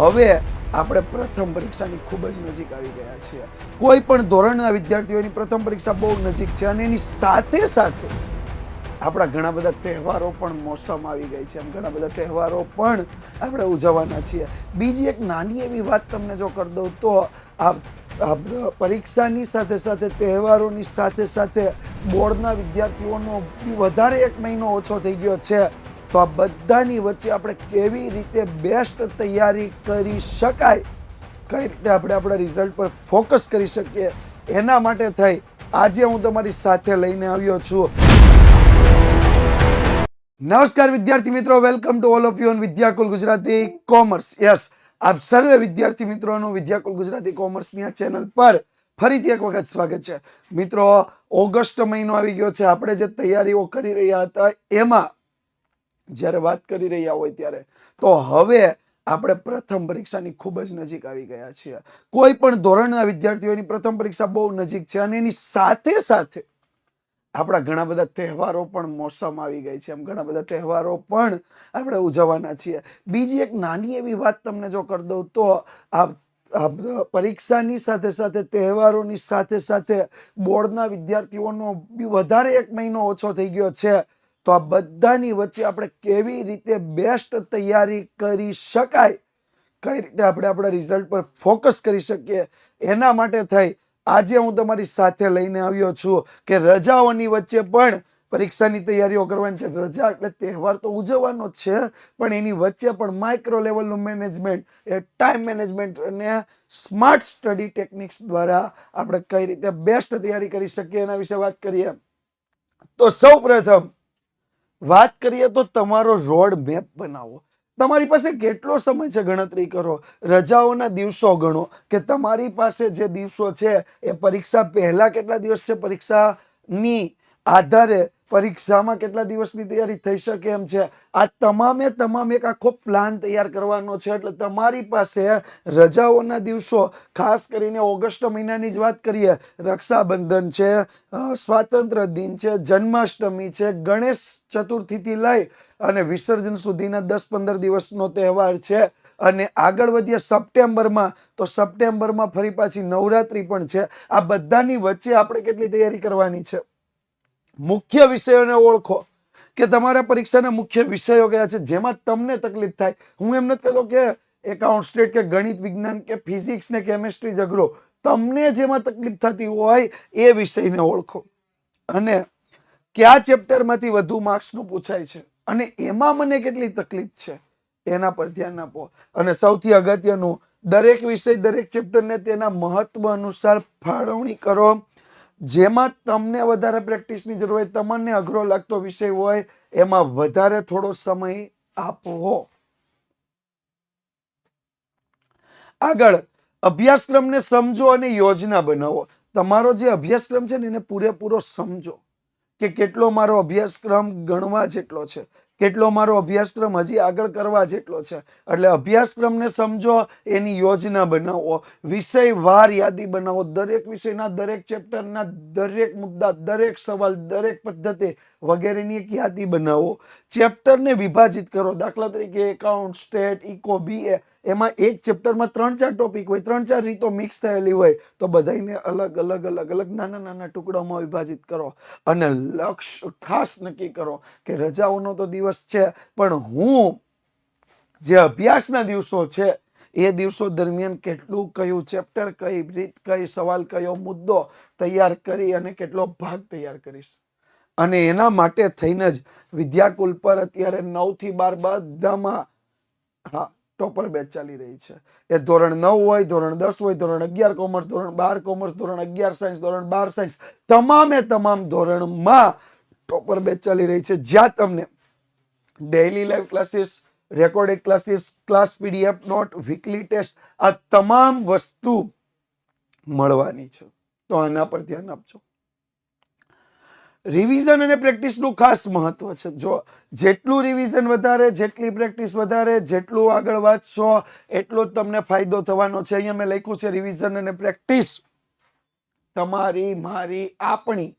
હવે આપણે પ્રથમ પરીક્ષાની ખૂબ જ નજીક આવી ગયા છીએ. કોઈ પણ ધોરણના વિદ્યાર્થીઓની પ્રથમ પરીક્ષા બહુ નજીક છે અને એની સાથે સાથે આપણા ઘણા બધા તહેવારો પણ મોસમ આવી ગઈ છે. એમ ઘણા બધા તહેવારો પણ આપણે ઉજવવાના છીએ. બીજી એક નાની એવી વાત તમને જો કરી દઉં તો આ પરીક્ષાની સાથે સાથે તહેવારોની સાથે સાથે બોર્ડના વિદ્યાર્થીઓનો વધારે એક મહિનો ઓછો થઈ ગયો છે. તો આ બધાની વચ્ચે આપણે કેવી રીતે બેસ્ટ તૈયારી કરી શકાય, કઈ રીતે આપણે આપણા રિઝલ્ટ પર ફોકસ કરી શકીએ, એના માટે થઈ. આજે હું તમારી સાથે લઈને આવ્યો છું. નમસ્કાર વિદ્યાર્થી મિત્રો welcome to all of you on Vidyakul Gujarati commerce yes આપ સર્વે વિદ્યાર્થી મિત્રોનું વિદ્યાકુલ ગુજરાતી કોમર્સની આ ચેનલ પર ફરીથી એક વખત સ્વાગત છે. મિત્રો, ઓગસ્ટ મહિનો આવી ગયો છે. આપણે જે તૈયારીઓ કરી રહ્યા હતા, એમાં જ્યારે વાત કરી રહ્યા હોય ત્યારે. તો હવે આપણે પ્રથમ પરીક્ષાની ખૂબ જ નજીક આવી ગયા છીએ. કોઈ પણ ધોરણના વિદ્યાર્થીઓની પ્રથમ પરીક્ષા બહુ નજીક છે અને એની સાથે સાથે આપણા ઘણા બધા તહેવારો પણ મોસમ આવી ગઈ છે. એમ ઘણા બધા તહેવારો પણ આપણે ઉજવવાના છીએ. બીજી એક નાની એવી વાત તમને જો કરી દઉં તો આ પરીક્ષાની સાથે સાથે તહેવારોની સાથે સાથે બોર્ડના વિદ્યાર્થીઓનો બી વધારે એક મહિનો ઓછો થઈ ગયો છે. તો આ બધાની વચ્ચે આપણે કેવી રીતે બેસ્ટ તૈયારી કરી શકાય? કઈ રીતે આપણે આપણા રિઝલ્ટ પર ફોકસ કરી શકીએ? એના માટે થઈ આજે હું તમારી સાથે લઈને આવ્યો છું કે રજાઓની વચ્ચે પણ પરીક્ષાની તૈયારીઓ કરવાની છે. રજા એટલે તહેવાર તો ઉજવવાનો છે, પણ એની વચ્ચે પણ માઇક્રો લેવલનું મેનેજમેન્ટ એ ટાઈમ મેનેજમેન્ટ અને સ્માર્ટ સ્ટડી ટેકનિક્સ દ્વારા આપણે કઈ રીતે બેસ્ટ તૈયારી કરી શકીએ એના વિશે વાત કરીએ. તો સૌ પ્રથમ વાત કરીએ તો તમારો રોડ મેપ બનાવો. તમારી પાસે કેટલો સમય છે ગણતરી કરો? રજાઓના દિવસો ગણો કે તમારી પાસે જે દિવસો છે એ પરીક્ષા પહેલા કેટલા દિવસ છે? પરીક્ષાની આધારે પરીક્ષામાં કેટલા દિવસની તૈયારી થઈ શકે એમ છે? આ તમામે તમામ એક આખો પ્લાન તૈયાર કરવાનો છે. એટલે તમારી પાસે રજાઓના દિવસો, ખાસ કરીને ઓગસ્ટ મહિનાની જ વાત કરીએ, રક્ષાબંધન છે સ્વાતંત્ર્ય દિન છે, જન્માષ્ટમી છે, ગણેશ ચતુર્થીથી લઈ અને વિસર્જન સુધીના દસ પંદર દિવસનો તહેવાર છે. અને આગળ વધીએ સપ્ટેમ્બરમાં, તો સપ્ટેમ્બરમાં ફરી પાછી નવરાત્રી પણ છે. આ બધાની વચ્ચે આપણે કેટલી તૈયારી કરવાની છે? મુખ્ય વિષયોને ઓળખો. કે તમારા પરીક્ષાના મુખ્ય વિષયો કયા છે, જેમાં તમને તકલીફ થાય. હું એમ નથી કહેતો કે એકાઉન્ટ સ્ટેટ કે ગણિત, વિજ્ઞાન કે ફિઝિક્સ ને કેમેસ્ટ્રી જ તમને જેમાં તકલીફ થતી હોય એ વિષયને ઓળખો. અને કયા ચેપ્ટરમાંથી વધુ માર્ક્સનું પૂછાય છે? અને એમાં મને કેટલી તકલીફ છે? એના પર ધ્યાન આપો. અને સૌથી અગત્યનું, દરેક વિષય, દરેક ચેપ્ટરને તેના મહત્વ અનુસાર ફાળવણી કરો. જેમાં તમને વધારે પ્રેક્ટિસની જરૂર હોય, તમને અઘરો લાગતો વિષય હોય, એમાં વધારે થોડો સમય આપવો. આગળ, અભ્યાસક્રમને સમજો અને યોજના બનાવો. તમારો જે અભ્યાસક્રમ છે ને, એને પૂરેપૂરો સમજો કે કેટલો મારો અભ્યાસક્રમ ગણવા જેટલો છે. કેટલો મારો અભ્યાસક્રમ હજી આગળ કરવા જેટલો છે. એટલે અભ્યાસક્રમને સમજો, એની યોજના બનાવો વિષયવાર યાદી બનાવો. દરેક વિષયના, દરેક ચેપ્ટરના, દરેક મુદ્દા, દરેક સવાલ, દરેક પદ્ધતિ વગેરેની એક યાદી બનાવો. ચેપ્ટરને વિભાજિત કરો. દાખલા તરીકે એકાઉન્ટ, સ્ટેટ, ઇકો, બીએ, એમાં એક ચેપ્ટરમાં ત્રણ ચાર ટોપિક હોય, ત્રણ ચાર રીતો મિક્સ થયેલી હોય, તો બધાને અલગ અલગ અલગ અલગ નાના નાના ટુકડામાં વિભાજિત કરો. અને લક્ષ્ય ખાસ નક્કી કરો કે રજાઓનો તો દિવસ છે, પણ હું જે અભ્યાસના દિવસો છે, એ દિવસો દરમિયાન કેટલું કયું ચેપ્ટર કઈ રીત, કઈ સવાલ, કયો મુદ્દો તૈયાર કરી અને કેટલો ભાગ તૈયાર કરીશ. અને એના માટે થઈને જ વિદ્યાકુલ પર અત્યારે નવથી બાર બધામાં, હા, ટોપર બેચ ચાલી રહી છે. એ ધોરણ નવ હોય, ધોરણ દસ હોય, ધોરણ અગિયાર કોમર્સ, ધોરણ બાર કોમર્સ, ધોરણ અગિયાર સાયન્સ, ધોરણ બાર સાયન્સ, તમામે તમામ ધોરણમાં ટોપર બેચ ચાલી રહી છે. જ્યાં તમને daily live classes recorded classes class PDF note weekly test આ તમામ વસ્તુ મળવાની છે. તો આના પર ધ્યાન આપજો. રિવિઝન અને પ્રેક્ટિસનું ખાસ મહત્વ છે. જો જેટલું રિવિઝન વધારે, જેટલી પ્રેક્ટિસ વધારે, જેટલું આગળ વાંચશો, એટલો જ તમને ફાયદો થવાનો છે. અહીંયા મેં લખ્યું છે રિવિઝન અને પ્રેક્ટિસ તમારી, મારી, આપણી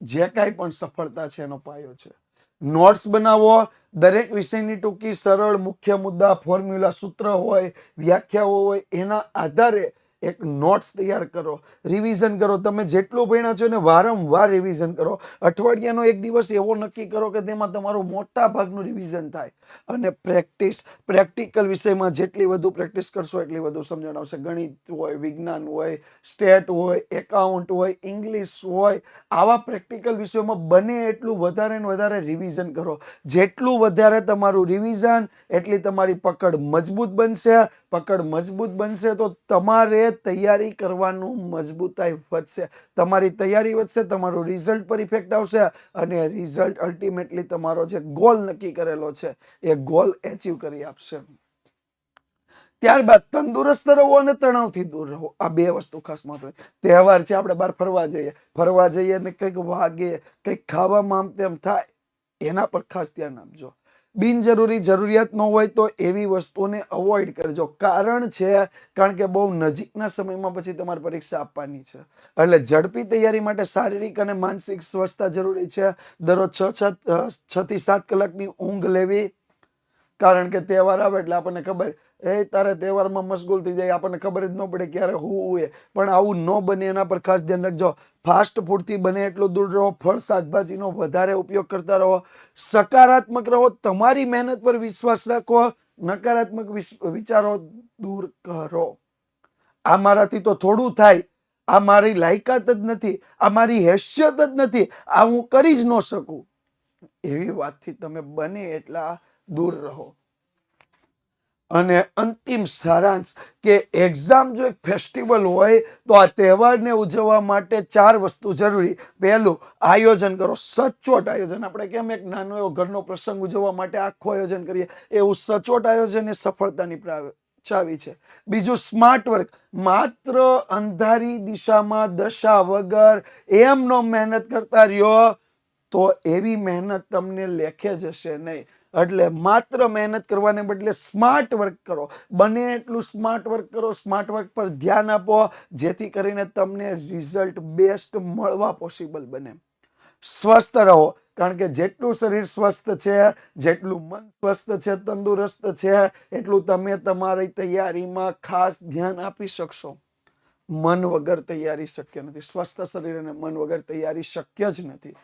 જે કાંઈ પણ સફળતા છે, એનો પાયો છે. નોટ્સ બનાવો. દરેક વિષયની ટૂંકી સરળ મુખ્ય મુદ્દા, ફોર્મ્યુલા, સૂત્ર હોય, વ્યાખ્યાઓ હોય, એના આધારે એક નોટ્સ તૈયાર કરો રિવિઝન કરો. તમે જેટલું ભણ્યા છો એને વારંવાર રિવિઝન કરો. અઠવાડિયાનો એક દિવસ એવો નક્કી કરો કે તેમાં તમારું મોટા ભાગનું રિવિઝન થાય. અને પ્રેક્ટિસ પ્રેક્ટિકલ વિષયમાં જેટલી વધુ પ્રેક્ટિસ કરશો એટલી વધુ સમજણ આવશે. ગણિત હોય, વિજ્ઞાન હોય સ્ટેટ હોય એકાઉન્ટ હોય ઇંગ્લિશ હોય, આવા પ્રેક્ટિકલ વિષયોમાં બને એટલું વધારે ને વધારે રિવિઝન કરો. જેટલું વધારે તમારું રિવિઝન એટલી તમારી પકડ મજબૂત બનશે. પકડ મજબૂત બનશે તો તમારે તૈયારી કરવાનું મજબૂતાઈ વધશે. તમારી તૈયારી વધશે, તમારું રિઝલ્ટ પર ઇફેક્ટ આવશે અને રિઝલ્ટ અલ્ટિમેટલી તમારો જે ગોલ નક્કી કરેલો છે, એ ગોલ એચીવ કરી આપશે. ત્યારબાદ તંદુરસ્ત રહો અને તણાવથી દૂર રહો. આ બે વસ્તુ ખાસ મહત્વ તહેવાર છે, આપણે બહાર ફરવા જઈએ. ફરવા જઈએ ને કંઈક વાગે, કંઈક ખાવામાં આમ તેમ થાય, એના પર ખાસ ધ્યાન આપજો. બિનજરૂરી જરૂરિયાત ન હોય તો એવી વસ્તુને અવોઇડ કરજો. કારણ છે, કારણ કે બહુ નજીકના સમયમાં પછી તમારે પરીક્ષા આપવાની છે. એટલે ઝડપી તૈયારી માટે શારીરિક અને માનસિક સ્વસ્થતા જરૂરી છે. દરરોજ છ છ થી સાત કલાકની ઊંઘ લેવી, કારણ કે તહેવાર આવે એટલે આપણને ખબર એ તારે તહેવારમાં મશગુલ થઈ જાય, આપણને ખબર જ ન પડે ક્યારે હું એ પણ આવું ન બને એના પર ખાસ ધ્યાન રાખજો. ફાસ્ટ ફૂડથી બને એટલું દૂર રહો, ફળ, શાકભાજીનો વધારે ઉપયોગ કરતા રહો. સકારાત્મક રહો, તમારી મહેનત પર વિશ્વાસ રાખો, નકારાત્મક વિચારો દૂર કરો. આ મારાથી તો થોડું થાય. આ મારી લાયકાત જ નથી. આ મારી હેસિયત જ નથી. આ હું કરી જ ન શકું. એવી વાતથી તમે બને એટલા દૂર રહો. અને અંતિમ સારાંશ કે એક્ઝામ જો એક ફેસ્ટિવલ હોય, તો આ તહેવારને ઉજવવા માટે ચાર વસ્તુ જરૂરી. પહેલું, આયોજન કરો. સચોટ આયોજન. આપણે કેમ એક નાનો એવો ઘરનો પ્રસંગ ઉજવવા માટે આખું આયોજન કરીએ? એવું સચોટ આયોજન એ સફળતાની ચાવી છે. બીજું સ્માર્ટ વર્ક માત્ર અંધારી દિશામાં દશા વગર એમનો મહેનત કરતા રહ્યો, તો એવી મહેનત તમને લેખે જશે નહીં. એટલે માત્ર મહેનત કરવાને બદલે સ્માર્ટ વર્ક કરો. બને એટલું સ્માર્ટ વર્ક કરો સ્માર્ટ વર્ક પર ધ્યાન આપો, જેથી કરીને તમને રિઝલ્ટ બેસ્ટ મળવા પોસિબલ બને. સ્વસ્થ રહો, કારણ કે જેટલું શરીર સ્વસ્થ છે, જેટલું મન સ્વસ્થ છે, તંદુરસ્ત છે, એટલું તમે તમારી તૈયારીમાં ખાસ ધ્યાન આપી શકશો. મન વગર તૈયારી શક્ય નથી. સ્વસ્થ શરીર અને મન વગર તૈયારી શક્ય જ નથી.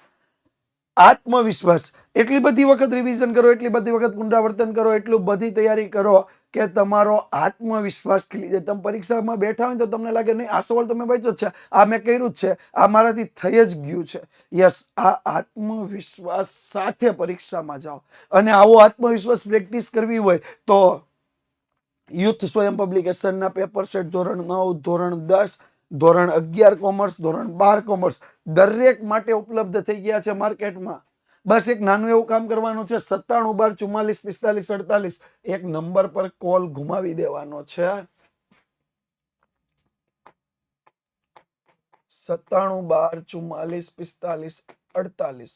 આત્મવિશ્વાસ. એટલી બધી વખત રિવિઝન કરો, એટલી બધી વખત પુનરાવર્તન કરો, એટલું બધી તૈયારી કરો કે તમારો આત્મવિશ્વાસ ખીલી જાય. તમે પરીક્ષામાં બેઠા હોય તો તમને લાગે, નહીં, આ સવાલ તમે વાંચ્યો જ છે. આ મેં કર્યું જ છે. આ મારાથી થઈ જ ગયું છે. યસ આ આત્મવિશ્વાસ સાથે પરીક્ષામાં જાઓ. અને આવો આત્મવિશ્વાસ પ્રેક્ટિસ કરવી હોય તો યુથ સ્વયં પબ્લિકેશનના પેપર સેટ ધોરણ નવ, ધોરણ દસ ધોરણ અગિયાર કોમર્સ ધોરણ બાર કોમર્સ દરેક માટે ઉપલબ્ધ થઈ ગયા છે માર્કેટમાં. બસ એક નાનું એવું કામ કરવાનું છે, સત્તાણું બાર ચુમ્માલીસ, પિસ્તાલીસ, અડતાલીસ, એક નંબર પર કોલ ગુમાવી દેવાનો છે. સત્તાણું બાર ચુમ્માલીસ, પિસ્તાલીસ, અડતાલીસ.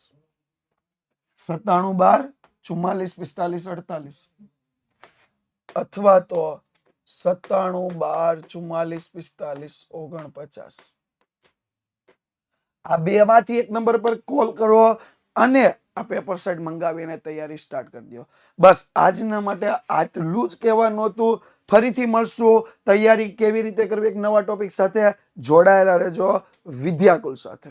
સત્તાણું બાર ચુમ્માલીસ, પિસ્તાલીસ, અડતાલીસ. અથવા તો સત્તાણું બાર ચુમ્માલીસ પિસ્તાલીસ ઓગણપચાસ. આ બે માંથી એક નંબર પર કોલ કરો અને આ પેપર સેટ મંગાવીને તૈયારી સ્ટાર્ટ કરી દો. બસ આજના માટે આટલું જ કહેવાનું હતું. ફરીથી મળશું. તૈયારી કેવી રીતે કરવી એક નવા ટોપિક સાથે જોડાયેલા રહેજો વિદ્યાકુલ સાથે.